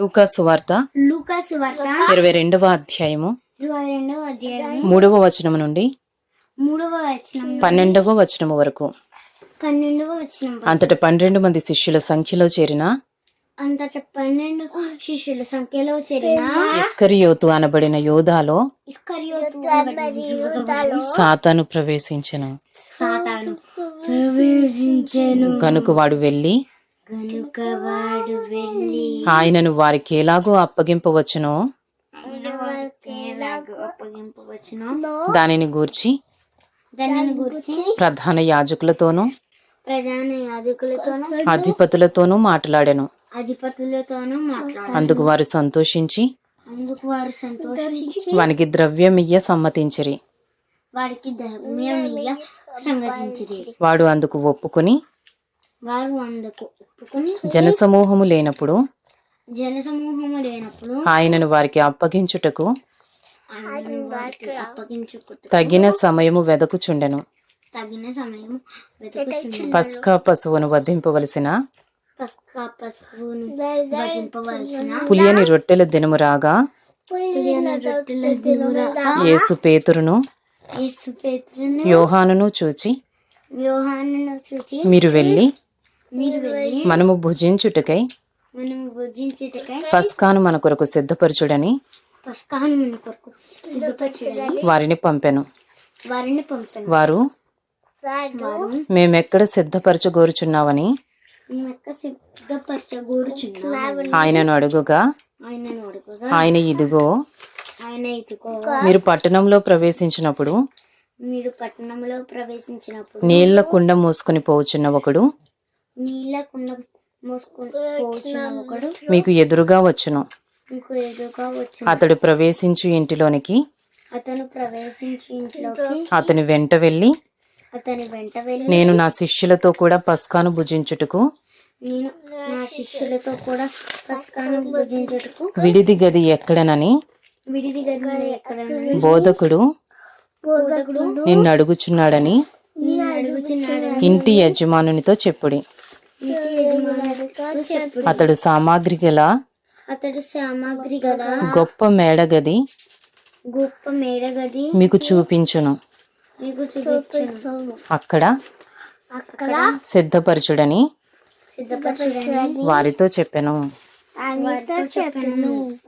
లూకాసు వార్త. లూకాసు వార్త. ఇరవై రెండవ అధ్యాయము. ఇరవై రెండవ అధ్యాయం మూడవ వచనము నుండి మూడవ వచనం. పన్నెండవ వచనము వరకు. పన్నెండవ వచనం అంతట పన్నెండు మంది శిష్యుల సంఖ్యలో చేరిన అంతట పన్నెండు శిష్యుల సంఖ్యలో చేరిన ఇస్కరియోతు అనబడిన యోధాలో ఇస్కరియోతు సాతాను ప్రవేశించెను. సాతాను ప్రవేశించెను. కనుక వాడు వెళ్ళి ఆయనను వారికి ఎలాగో అప్పగింపవచ్చునో? దానిని గూర్చి ప్రధాన యాజకులతోనూ ప్రధాన యాజకులతోనూ అధిపతులతోనూ మాట్లాడెను. అధిపతులతోనూ అందుకు వారు సంతోషించి అందుకు వారు సంతోషించి వానికి ద్రవ్యమియ్య సమ్మతించిరి. వారికి సంగతించిరి వాడు అందుకు ఒప్పుకొని వారు అందుకు ఒప్పుకుని జనసమూహము లేనప్పుడు జనసమూహము లేనప్పుడు ఆయనను వారికి అప్పగించుటకు ఆయన వారికి అప్పగించుకుంటూ తగిన సమయము వెదకుచుండెను. తగిన సమయం వెతుకుచుండెను పస్కా పశువును వధింపవలసిన పస్కా పసుపును భజింపవలసిన పులియని రొట్టెల దినము రాగా పులియన రొట్టెల యేసు పేతురును యేసు పేతురును యోహానును చూచి వ్యూహాన్ని చూచి మీరు వెళ్ళి మనము భుజించుటకై పస్కాను మన కొరకు సిద్ధపరచుడని పస్కాను మన కొరకు సిద్ధపరచడని వారిని పంపెను. వారిని పంపాను. వారు మేమెక్కడ సిద్ధపరచగోరుచున్నావని ఆయనను అడుగుగా ఆయన ఇదిగో ఆయన ఇదిగో మీరు పట్టణంలో ప్రవేశించినప్పుడు మీరు పట్టణంలో ప్రవేశించినప్పుడు నీళ్ళ కుండ మోసుకుని పోవచ్చున్న ఒకడు నీళ్ళ కుండ మోసుకొని మీకు ఎదురుగా వచ్చును. మీకు ఎదురుగా వచ్చి అతడు ప్రవేశించు ఇంటిలోనికి అతను ప్రవేశించి ఇంట్లోకి అతని వెంట వెళ్ళి అతని వెంట వెళ్ళి నేను నా శిష్యులతో కూడా పస్కాను భుజించుటకు నేను నా శిష్యులతో కూడా పస్కాను భుజించుటకు విడిది గది ఎక్కడనని విడిది గదిలో ఎక్కడ బోధకుడు బోధకుడు నిన్ను అడుగుచున్నాడని నేను అడుగుచున్నాడని ఇంటి యజమానునితో చెప్పుడి. అతడు సామాగ్రి గల అతడు సామాగ్రి గల గొప్ప మేడగది గొప్ప మేడగది మీకు చూపించును. మీకు చూపించును. అక్కడ అక్కడ సిద్ధపరచుడని సిద్ధపరచుడని వారితో చెప్పెను. వారితో చెప్పాను.